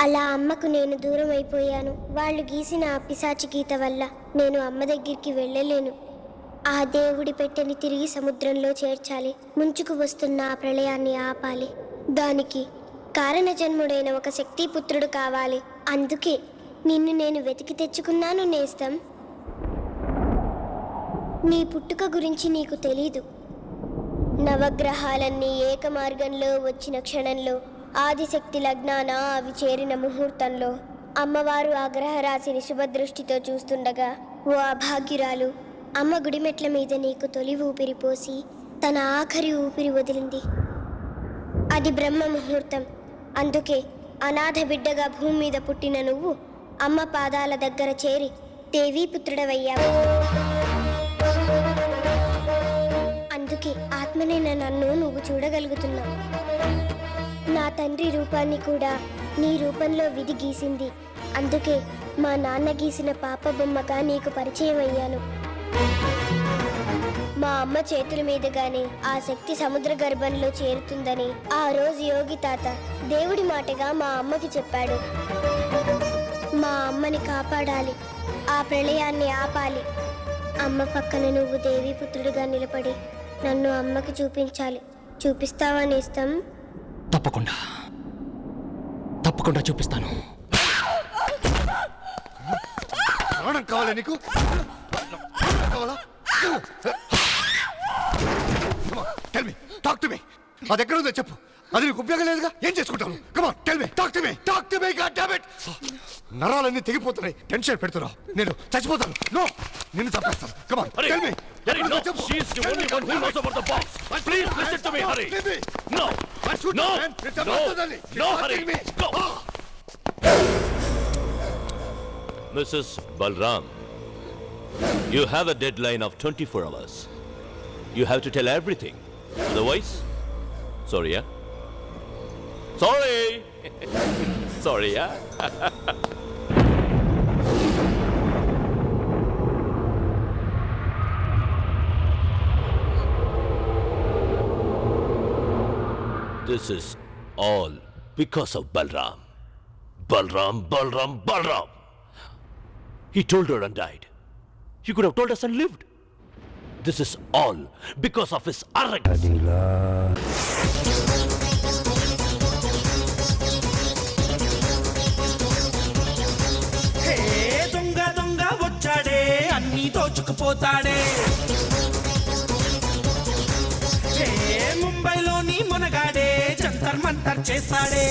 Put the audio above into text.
అలా అమ్మకు నేను దూరం అయిపోయాను. వాళ్ళు గీసిన ఆ పిశాచి గీత వల్ల నేను అమ్మ దగ్గరికి వెళ్ళలేను. ఆ దేవుడి పెట్టెని తిరిగి సముద్రంలో చేర్చాలి. ముంచుకు వస్తున్న ఆ ప్రళయాన్ని ఆపాలి. దానికి కారణ జన్ముడైన ఒక శక్తిపుత్రుడు కావాలి. అందుకే నిన్ను నేను వెతికి తెచ్చుకున్నాను నేస్తం. నీ పుట్టుక గురించి నీకు తెలీదు. నవగ్రహాలన్నీ ఏక మార్గంలో వచ్చిన క్షణంలో ఆదిశక్తి లగ్నాన అవి చేరిన ముహూర్తంలో అమ్మవారు ఆ గ్రహరాశిని శుభదృష్టితో చూస్తుండగా ఓ అభాగ్యురాలు అమ్మ గుడిమెట్ల మీద నీకు తొలి ఊపిరి పోసి తన ఆఖరి ఊపిరి వదిలింది. అది బ్రహ్మ ముహూర్తం. అందుకే అనాథ బిడ్డగా భూమి మీద పుట్టిన నువ్వు అమ్మ పాదాల దగ్గర చేరి దేవీపుత్రుడవయ్యావు అందుకే ఆత్మనైన నన్ను నువ్వు చూడగలుగుతున్నావు. నా తండ్రి రూపాన్ని కూడా నీ రూపంలో విధి గీసింది. అందుకే మా నాన్న గీసిన పాప బొమ్మగా నీకు పరిచయం అయ్యాను. మా అమ్మ చేతుల మీదుగానే ఆ శక్తి సముద్ర గర్భంలో చేరుతుందని ఆ రోజు యోగి తాత దేవుడి మాటగా మా అమ్మకి చెప్పాడు. మా అమ్మని కాపాడాలి ఆ ప్రళయాన్ని ఆపాలి. అమ్మ పక్కన నువ్వు దేవీపుత్రుడిగా నిలబడి నన్ను అమ్మకి చూపించాలి. చూపిస్తావా నేస్తం? తప్పకుండా. తప్పకుండా చూపిస్తాను. ప్రాణం కావాలా నీకు? ప్రాణం కావాలా? Tell me talk to me అది ఎక్కడ ఉందో చెప్పు. అది నీకు ఉపయోగం లేదుగా? ఏం చేసుకుంటాను come on tell me talk to me talk to me god damn it నరాలన్నీ తెగిపోతున్నాయి. టెన్షన్ పెడుతున్నావు. నేను చచ్చిపోతాను. నో నిన్ను చంపేస్తాను. Come on! Tell me Hurry, no! She's the only one who knows about the box. Please listen to me, Hurry! No! No! No! No, Hurry! Go! Mrs. Balram, you have a deadline of 24 hours. You have to tell everything. Otherwise, sorry, yeah? Sorry! sorry, yeah? This is all because of Balram. Balram, Balram, Balram. He told her and died. He could have told us and lived. This is all because of his arrogance. Hey దొంగ దొంగ వచ్చాడే అన్ని దోచుకుపోతాడే మంతర్ చేస్తాడే